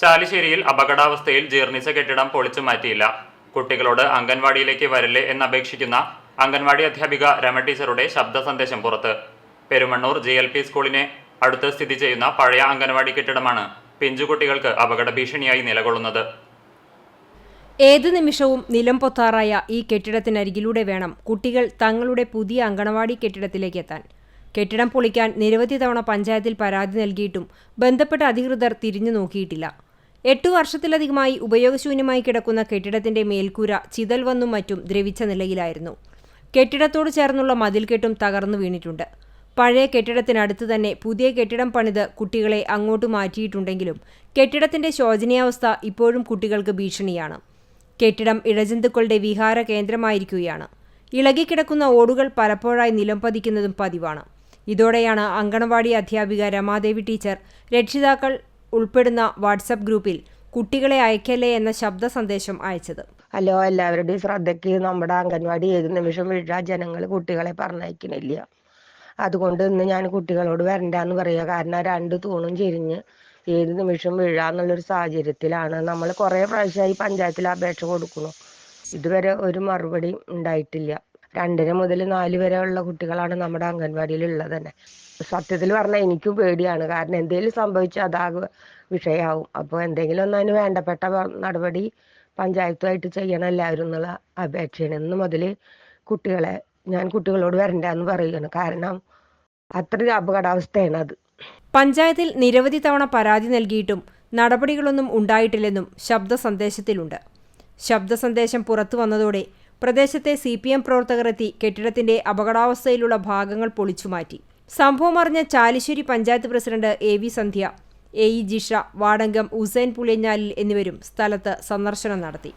ചാലിശ്ശേരിയിൽ അപകടാവസ്ഥയിൽ ജീർണിച്ച കെട്ടിടം പൊളിച്ചു മാറ്റിയില്ല. കുട്ടികളോട് അംഗൻവാടിയിലേക്ക് വരില്ലേ എന്നപേക്ഷിക്കുന്ന അംഗൻവാടി അധ്യാപിക രമ ടീച്ചറുടെ ശബ്ദ സന്ദേശം പുറത്ത്. പെരുമണ്ണൂർ ജി എൽ പി സ്കൂളിനെ അടുത്ത് സ്ഥിതി ചെയ്യുന്ന പഴയ അംഗൻവാടി കെട്ടിടമാണ് പിഞ്ചുകുട്ടികൾക്ക് അപകട ഭീഷണിയായി നിലകൊള്ളുന്നത്. ഏത് നിമിഷവും നിലം പൊത്താറായ ഈ കെട്ടിടത്തിനരികിലൂടെ വേണം കുട്ടികൾ തങ്ങളുടെ പുതിയ അങ്കണവാടി കെട്ടിടത്തിലേക്ക് എത്താൻ. കെട്ടിടം പൊളിക്കാൻ നിരവധി തവണ പഞ്ചായത്തിൽ പരാതി നൽകിയിട്ടും ബന്ധപ്പെട്ട അധികൃതർ തിരിഞ്ഞു നോക്കിയിട്ടില്ല. എട്ടു വർഷത്തിലധികമായി ഉപയോഗശൂന്യമായി കിടക്കുന്ന കെട്ടിടത്തിന്റെ മേൽക്കൂര ചിതൽ വന്നും മറ്റും ദ്രവിച്ച നിലയിലായിരുന്നു. കെട്ടിടത്തോട് ചേർന്നുള്ള മതിൽക്കെട്ടും തകർന്നു വീണിട്ടുണ്ട്. പഴയ കെട്ടിടത്തിനടുത്ത് തന്നെ പുതിയ കെട്ടിടം പണിത് കുട്ടികളെ അങ്ങോട്ട് മാറ്റിയിട്ടുണ്ടെങ്കിലും കെട്ടിടത്തിന്റെ ശോചനീയാവസ്ഥ ഇപ്പോഴും കുട്ടികൾക്ക് ഭീഷണിയാണ്. കെട്ടിടം ഇഴജന്തുക്കളുടെ വിഹാര കേന്ദ്രമായിരിക്കുകയാണ്. ഇളകിക്കിടക്കുന്ന ഓടുകൾ പലപ്പോഴായി നിലം പതിക്കുന്നതും പതിവാണ്. ഇതോടെയാണ് അങ്കണവാടി അധ്യാപിക രമാദേവി ടീച്ചർ രക്ഷിതാക്കൾ ഉൾപ്പെടുന്ന വാട്സപ്പ് ഗ്രൂപ്പിൽ കുട്ടികളെ അയക്കല്ലേ എന്ന ശബ്ദ സന്ദേശം അയച്ചത്. ഹലോ എല്ലാവരുടെയും ശ്രദ്ധയ്ക്ക് നമ്മുടെ അംഗൻവാടി ഏത് നിമിഷം വീഴാ ജനങ്ങൾ കുട്ടികളെ പറഞ്ഞയക്കണില്ല. അതുകൊണ്ട് ഇന്ന് ഞാൻ കുട്ടികളോട് വരണ്ടെന്ന് പറയുക കാരണം രണ്ട് തൂണും ചെരിഞ്ഞ് ഏത് നിമിഷം വീഴാന്നുള്ളൊരു സാഹചര്യത്തിലാണ്. നമ്മൾ കുറേ പ്രാവശ്യമായി പഞ്ചായത്തിൽ അപേക്ഷ കൊടുക്കുന്നു. ഇതുവരെ ഒരു മറുപടി ഉണ്ടായിട്ടില്ല. രണ്ടര മുതൽ നാല് വരെ ഉള്ള കുട്ടികളാണ് നമ്മുടെ അംഗൻവാടിയിൽ ഉള്ളത് തന്നെ സത്യത്തിൽ പറഞ്ഞാൽ എനിക്കും പേടിയാണ്. കാരണം എന്തെങ്കിലും സംഭവിച്ചാൽ അതാകെ വിഷയമാവും അപ്പോൾ എന്തെങ്കിലും ഒന്ന് അതിന് വേണ്ടപ്പെട്ട നടപടി പഞ്ചായത്തുമായിട്ട് ചെയ്യണം എല്ലാവരും എന്നുള്ള അപേക്ഷയാണ്. ഇന്ന് മുതൽ കുട്ടികളെ ഞാൻ കുട്ടികളോട് വരണ്ടെന്ന് പറയുകയാണ്. കാരണം അത്രയും അപകടാവസ്ഥയാണ് അത്. പഞ്ചായത്തിൽ നിരവധി തവണ പരാതി നൽകിയിട്ടും നടപടികളൊന്നും ഉണ്ടായിട്ടില്ലെന്നും ശബ്ദ സന്ദേശത്തിലുണ്ട് ശബ്ദ സന്ദേശം പുറത്തു വന്നതോടെ പ്രദേശത്തെ സി പി എം പ്രവർത്തകർ എത്തി കെട്ടിടത്തിന്റെ അപകടാവസ്ഥയിലുള്ള ഭാഗങ്ങൾ പൊളിച്ചുമാറ്റി സംഭവം അറിഞ്ഞ Chalissery panchayat president A V Sandhya A E Jisha Vadangam Usain Puliyanjalil എന്നിവരും സ്ഥലത്ത് സന്ദർശനം നടത്തി.